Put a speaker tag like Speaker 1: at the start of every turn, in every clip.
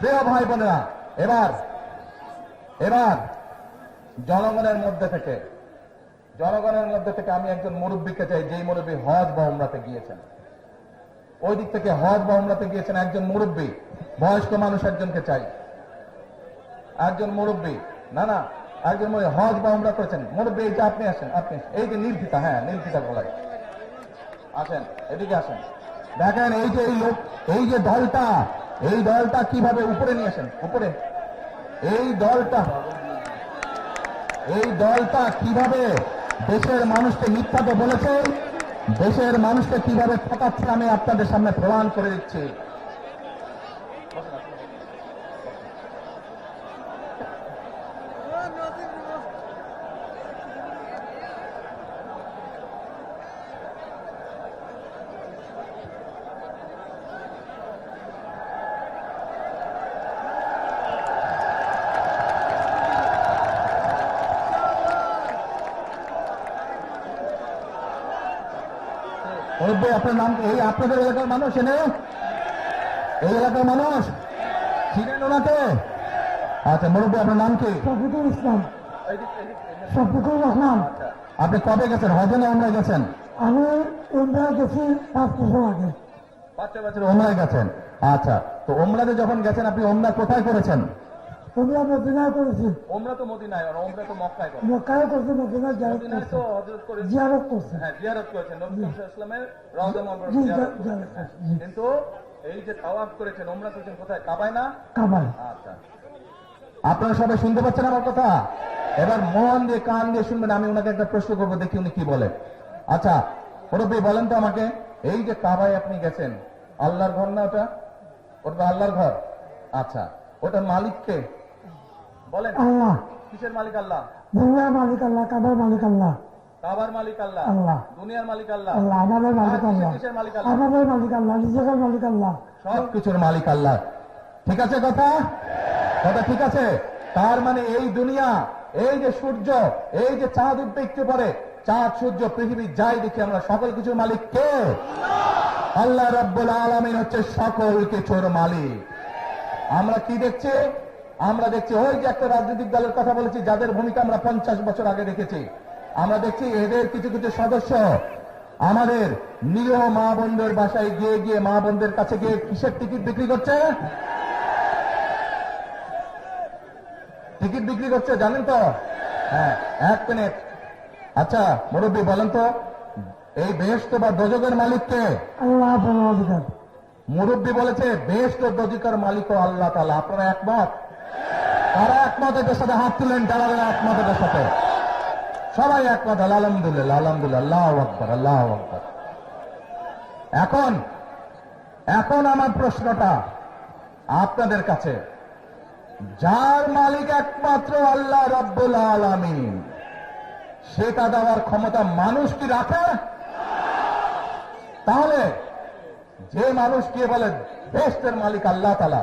Speaker 1: প্রিয় ভাই বোনেরা, এবার এবার জনগণের মধ্যে থেকে, জনগণের মধ্যে থেকে আমি একজন মুরব্বীকে চাই, যেই মুরব্বী হজ বা উমরাতে গিয়েছেন। ওই দিক থেকে হজ বা উমরাতে গিয়েছেন একজন মুরব্বী, বয়স্ক মানুষ একজনকে চাই। একজন মুরব্বী, না না, একজন হজ বা উমরা করেছেন। মুরব্বী, এই যে আপনি আসেন, আপনি এই যে নীলফিতা হ্যাঁ নীলফিতা গলায় আসেন, এদিকে আসেন। দেখেন, এই যে এই লোক, এই যে দলটা এই দলটা কীভাবে উপরে নিয়ে আসেন? উপরে। এই দলটা এই দলটা কীভাবে দেশের মানুষকে মিথ্যাতে বলেছে? দেশের মানুষকে কীভাবে ঠকাচ্ছে? আমি আপনাদের সামনে প্রমাণ করে দিচ্ছি। আপনার নাম এই আপনাদের এলাকার মানুষ এনে এই এলাকার মানুষ? চিনেন ওনাকে? আচ্ছা মুরব্বী আপনার নাম কি?
Speaker 2: শফিকুল ইসলাম। শফিকুল রহমান।
Speaker 1: আপনি কবে গেছেন? হজে না ওমরায় গেছেন?
Speaker 2: আমি ইন্ডিয়া গেছি পাঁচ বছর আগে।
Speaker 1: পাঁচটা বছর ওমরায় গেছেন। আচ্ছা তো ওমরাতে যখন গেছেন আপনি ওমরা কোথায় করেছেন?
Speaker 2: আমরা মদিনায় করেছি।
Speaker 1: ওমরা তো মদিনায় আর ওমরা তো মক্কায় করে
Speaker 2: মক্কায় করছি মদিনায় জিয়ারত
Speaker 1: মদিনায় তো হজরত করে
Speaker 2: জিয়ারত করছি।
Speaker 1: হ্যাঁ জিয়ারত করেছেন নবী মুহাম্মদ ইসলামের রওজা মুবারক জিয়ারত করেছেন।
Speaker 2: জিয়ারত করছি। জি।
Speaker 1: কিন্তু এই যে তাওয়াফ করেছেন ওমরা করেছেন কোথায়? কাবায় না?
Speaker 2: কাবায়।
Speaker 1: আচ্ছা। আপনারা সবাই শুনতে পাচ্ছেন আমার কথা? এবার মন দিয়ে কান দিয়ে শুনবেন আমি ওনাকে একটা প্রশ্ন করব দেখি উনি কি বলে আচ্ছা মুরব্বী বলেন তো আমাকে এই যে কাবায় আপনি গেছেন আল্লাহর ঘর না ওটা? ওটা আল্লাহর ঘর। আচ্ছা ওটার মালিককে বলেন।
Speaker 2: আল্লাহ।
Speaker 1: কিসের মালিক আল্লাহ?
Speaker 2: দুনিয়ার মালিক আল্লাহ কাবার মালিক আল্লাহ।
Speaker 1: কাবার মালিক আল্লাহ।
Speaker 2: আল্লাহ।
Speaker 1: দুনিয়ার মালিক আল্লাহ।
Speaker 2: আল্লাহ আমাদের মালিক
Speaker 1: আর
Speaker 2: আল্লাহ।
Speaker 1: কিসের মালিক আল্লাহ?
Speaker 2: আমাদের মালিক আল্লাহ মালিক আল্লাহ।
Speaker 1: সব কিছুর মালিক আল্লাহ। ঠিক আছে কথা? কথা ঠিক আছে? তার মানে এই দুনিয়া এই যে সূর্য এই যে চাঁদ উঠবে একটু পরে চাঁদ সূর্য পৃথিবী যাই দেখি আমরা সকল কিছুর মালিক কে? আল্লাহ রব্বুল আলমিন হচ্ছে সকল কিছুর মালিক। আমরা কি দেখছি? আমরা দেখছি ওই যে একটা রাজনৈতিক দলের কথা বলেছি যাদের ভূমিকা আমরা পঞ্চাশ বছর আগে দেখেছি। আমরা দেখছি এদের কিছু কিছু সদস্য আমাদের নিরীহ মা বোনদের বাসায় গিয়ে গিয়ে মা বোনদের কাছে গিয়ে কিসের টিকিট বিক্রি করছে? টিকিট বিক্রি করছে জানেন তো? হ্যাঁ এক মিনিট। আচ্ছা মুরব্বী বলেন তো এই বেহেস্ত বা দোজকের মালিককে? মুরব্বী বলেছে বেহেস্ত দোজকের মালিক আল্লাহ তালা আপনারা একমত? তারা একমত এদের সাথে হাত তুলেন যারা একমত এদের সাথে। সবাই একমত, আলহামদুলিল্লাহ আলহামদুলিল্লাহ, আল্লাহ আল্লাহ এখন এখন আমার প্রশ্নটা আপনাদের কাছে। যার মালিক একমাত্র আল্লাহ রব্বুল আলামিন সেটা দেওয়ার ক্ষমতা মানুষ কি রাখে? তাহলে যে মানুষ কে বলে, বেস্টের মালিক আল্লাহ তালা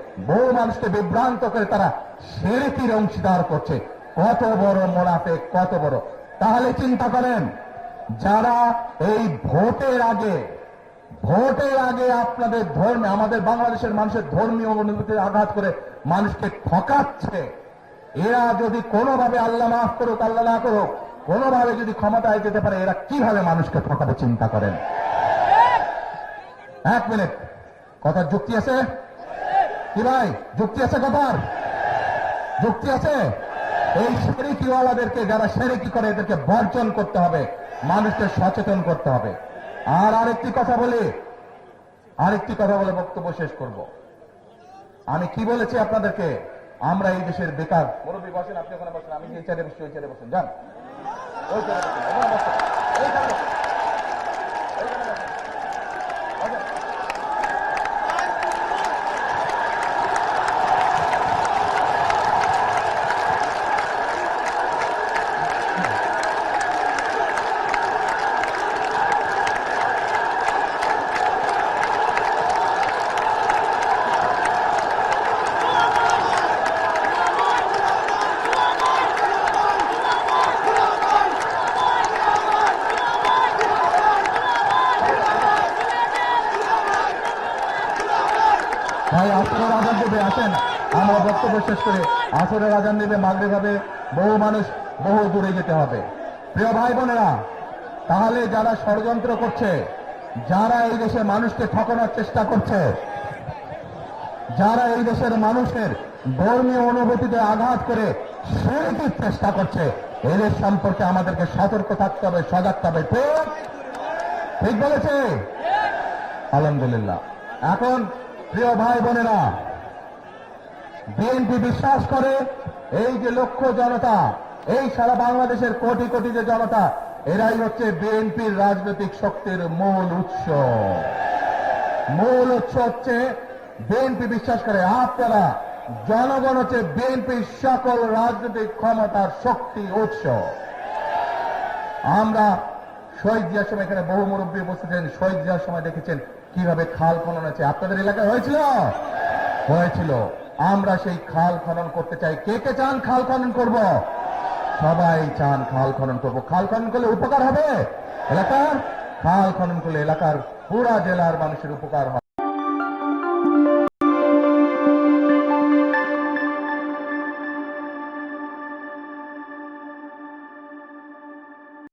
Speaker 1: বহু মানুষকে বিভ্রান্ত করে তারা সেরেকির অংশীদার করছে। কত বড় মোনাফে কত বড়। তাহলে চিন্তা করেন, যারা এই ভোটের আগে ভোটের আগে আপনাদের ধর্মে, আমাদের বাংলাদেশের মানুষের ধর্মীয় অনুভূতির আঘাত করে মানুষকে ঠকাচ্ছে, এরা যদি কোনোভাবে আল্লাহ মাফ করুক, আল্লাহ না করুক, কোনোভাবে যদি ক্ষমতায় যেতে পারে, এরা কীভাবে মানুষকে ঠকাবে চিন্তা করেন? এক মিনিট। কথার যুক্তি আছে? কি ভাই যুক্তি আছে কথার? যুক্তি আছে? এই সেরেকিওয়ালাদেরকে যারা সেরেকি করে এদেরকে বর্জন করতে হবে, মানুষকে সচেতন করতে হবে। আর আরেকটি কথা বলি, আরেকটি কথা বলে বক্তব্য শেষ করব। আমি কি বলেছি আপনাদেরকে? আমরা এই দেশের বেকার মুরব্বী, বসেন, আপনি ওখানে বসেন, আমি এই চেয়ারে বসছি, ওই চেয়ারে বসেন, যান। ওই চেয়ারে বসেন। ভাই আসরের আজান দেবে, আসেন। আমরা বক্তব্য শেষ করে আসরের আজান দেবে মাগরে ভাবে বহু মানুষ বহু দূরে যেতে হবে। প্রিয় ভাই বোনেরা, তাহলে যারা ষড়যন্ত্র করছে, যারা এই দেশের মানুষকে ঠকানোর চেষ্টা করছে, যারা এই দেশের মানুষের ধর্মীয় অনুভূতিতে আঘাত করে সেটির চেষ্টা করছে, এদের সম্পর্কে আমাদেরকে সতর্ক থাকতে হবে, সজাগ ঠিক ঠিক বলেছে? আলহামদুলিল্লাহ। এখন প্রিয় ভাই বোনেরা, বিএনপি বিশ্বাস করে এই যে লক্ষ জনতা, এই সারা বাংলাদেশের কোটি কোটি যে জনতা, এরাই হচ্ছে বিএনপির রাজনৈতিক শক্তির মূল উৎস। মূল উৎস হচ্ছে বিএনপি বিশ্বাস করে। আপনারা, জনগণ হচ্ছে বিএনপির সকল রাজনৈতিক ক্ষমতার শক্তি উৎস। আমরা শহীদ জিয়ার সময় এখানে বহু মুরব্বী উপস্থিত ছিলেন শহীদ জিয়ার সময় দেখেছেন কীভাবে খাল খনন আছে আপনাদের এলাকায় হয়েছিল? হয়েছিল। আমরা সেই খাল খনন করতে চাই। কে কে চান খাল খনন করব? সবাই চান খাল খনন করব। খাল খনন করলে উপকার হবে? এলাকার? খাল খনন করলে এলাকার পুরা জেলার মানুষের উপকার হবে।